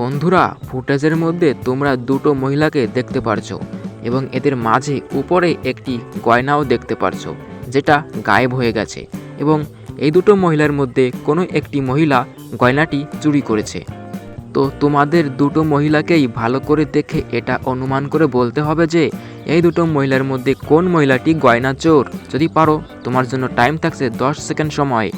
বন্ধুরা, ফুটেজের মধ্যে তোমরা দুটো মহিলাকে দেখতে পারছ এবং এদের মাঝে উপরে একটি গয়নাও দেখতে পারছ, যেটা গায়েব হয়ে গেছে এবং এই দুটো মহিলার মধ্যে কোনো একটি মহিলা গয়নাটি চুরি করেছে। তো তোমাদের দুটো মহিলাকেই ভালো করে দেখে এটা অনুমান করে বলতে হবে যে, এই দুটো মহিলার মধ্যে কোন মহিলাটি গয়না চোর যদি পারো, তোমার জন্য টাইম থাকছে দশ সেকেন্ড সময়।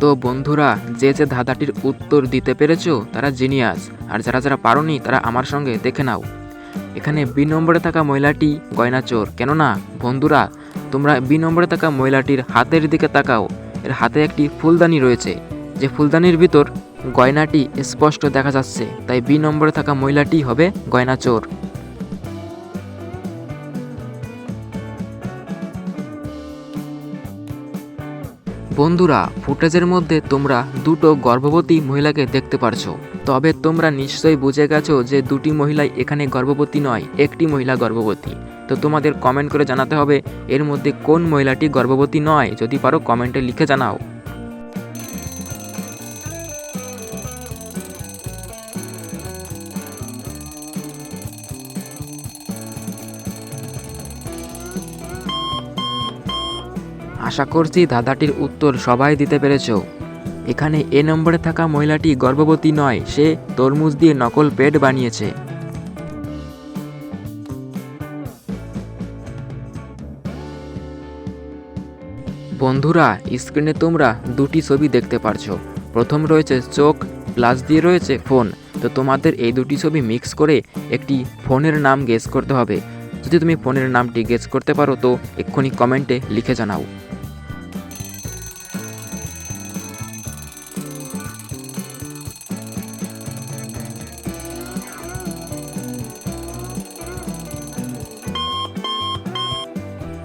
তো বন্ধুরা, যে যে ধাঁধাটির উত্তর দিতে পেরেছ, তারা জিনিয়াস। আর যারা যারা পারোনি, তারা আমার সঙ্গে দেখে নাও। এখানে বি নম্বরে থাকা মহিলাটি গয়না চোর। কেননা, বন্ধুরা, তোমরা বি নম্বরে থাকা মহিলাটির হাতের দিকে তাকাও। এর হাতে একটি ফুলদানি রয়েছে। যে ফুলদানির ভিতর গয়নাটি স্পষ্ট দেখা যাচ্ছে। তাই বি নম্বরে থাকা মহিলাটি হবে গয়না চোর। বন্ধুরা, ফুটেজের মধ্যে তোমরা দুটো গর্ভবতী মহিলাকে দেখতে পারছ। তবে তোমরা নিশ্চয়ই বুঝে গেছো যে দুটি মহিলাই এখানে গর্ভবতী নয়, একটি মহিলা গর্ভবতী। তো তোমাদের কমেন্ট করে জানাতে হবে, এর মধ্যে কোন মহিলাটি গর্ভবতী নয়, যদি পারো কমেন্টে লিখে জানাও। আশা করছি দাদাটির উত্তর সবাই দিতে পেরেছ। এখানে এ নম্বরে থাকা মহিলাটি গর্ভবতী নয়, সে তরমুজ দিয়ে নকল পেট বানিয়েছে। বন্ধুরা, স্ক্রিনে তোমরা দুটি ছবি দেখতে পারছ। প্রথম রয়েছে চোখ, প্লাস দিয়ে রয়েছে ফোন। তো তোমাদের এই দুটি ছবি মিক্স করে একটি ফোনের নাম গেস করতে হবে। যদি তুমি ফোনের নামটি গেস করতে পারো, তো এক্ষুনি কমেন্টে লিখে জানাও।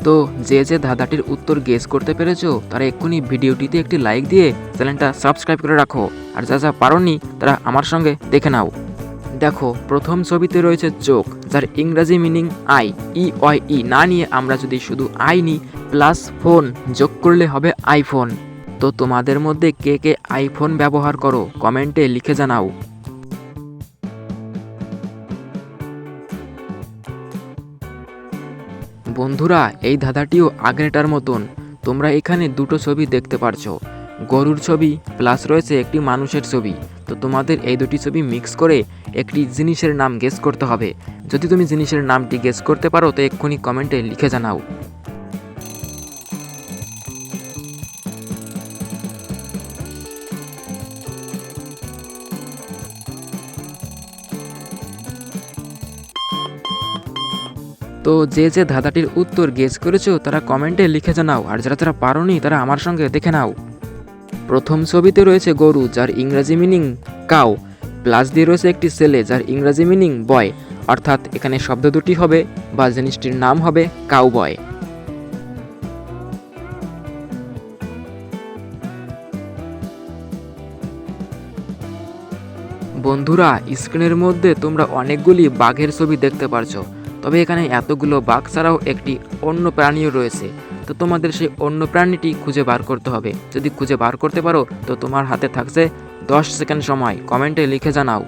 তো যে যে ধাঁধাটির উত্তর গেস করতে পেরেছ, তারা এক্ষুনি ভিডিওটিতে একটি লাইক দিয়ে চ্যানেলটা সাবস্ক্রাইব করে রাখো। আর যা যা পারোনি, তারা আমার সঙ্গে দেখে নাও। দেখো, প্রথম ছবিতে রয়েছে চোখ, যার ইংরাজি meaning eye E Y E না নিয়ে আমরা যদি শুধু আই নিই প্লাস ফোন যোগ করলে হবে আইফোন তো তোমাদের মধ্যে কে কে আইফোন ব্যবহার করো কমেন্টে লিখে জানাও। বন্ধুরা, এই ধাঁধাটিও আগেরটার মতন। তোমরা এখানে দুটো ছবি দেখতে পারছ। গরুর ছবি প্লাস রয়েছে একটি মানুষের ছবি। তো তোমাদের এই দুটি ছবি মিক্স করে একটি জিনিসের নাম গেস করতে হবে। যদি তুমি জিনিসের নামটি গেস করতে পারো, তো এক্ষুনি কমেন্টে লিখে জানাও। তো যে যে ধাঁধাটির উত্তর গেস করেছ, তারা কমেন্টে লিখে জানাও। আর যারা যারা পারোনি, তারা আমার সঙ্গে দেখে নাও। প্রথম ছবিতে রয়েছে গরু, যার ইংরাজি মিনিং কাউ প্লাস দিয়ে রয়েছে একটি ছেলে, যার ইংরাজি মিনিং বয় অর্থাৎ এখানে শব্দ দুটি হবে, বা জিনিসটির নাম হবে কাউ বয় বন্ধুরা স্ক্রিনের মধ্যে তোমরা অনেকগুলি বাঘের ছবি দেখতে পারছ। তবে এখানে এতগুলো বাঘ ছাড়াও একটি অন্য প্রাণীও রয়েছে। তো তোমাদের সেই অন্য প্রাণীটি খুঁজে বার করতে হবে। যদি খুঁজে বার করতে পারো, তো তোমার হাতে থাকছে দশ সেকেন্ড সময়। কমেন্টে লিখে জানাও।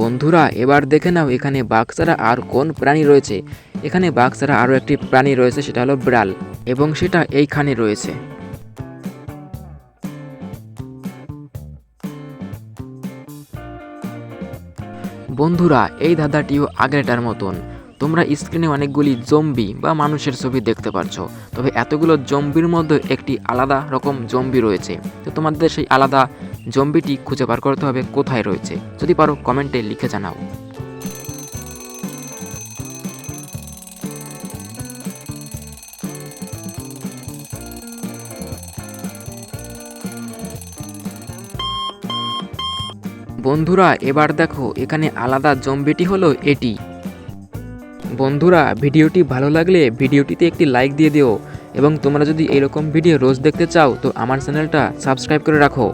বন্ধুরা, এবার দেখে নাও এখানে বাঘ ছাড়া আর কোন প্রাণী রয়েছে। এখানে বাঘ ছাড়া আরও একটি প্রাণী রয়েছে, সেটা হলো বিড়াল, এবং সেটা এইখানে রয়েছে। বন্ধুরা, এই ধাঁধাটিও আগেরটার মতন। তোমরা স্ক্রিনে অনেকগুলি জম্বি বা মানুষের ছবি দেখতে পাচ্ছ তবে এতগুলো জম্বির মধ্যে একটি আলাদা রকম জম্বি রয়েছে। তো তোমাদের সেই আলাদা জম্বিটি খুঁজে বার করতে হবে, কোথায় রয়েছে? যদি পারো, কমেন্টে লিখে জানাও। বন্ধুরা, এবার দেখো, এখানে আলাদা জম্বিটি হলো এটি। বন্ধুরা, ভিডিওটি ভালো লাগলে ভিডিওটিতে একটি লাইক দিয়ে দিও। এবং তোমরা যদি এরকম ভিডিও রোজ দেখতে চাও, তো আমার চ্যানেলটা সাবস্ক্রাইব করে রাখো।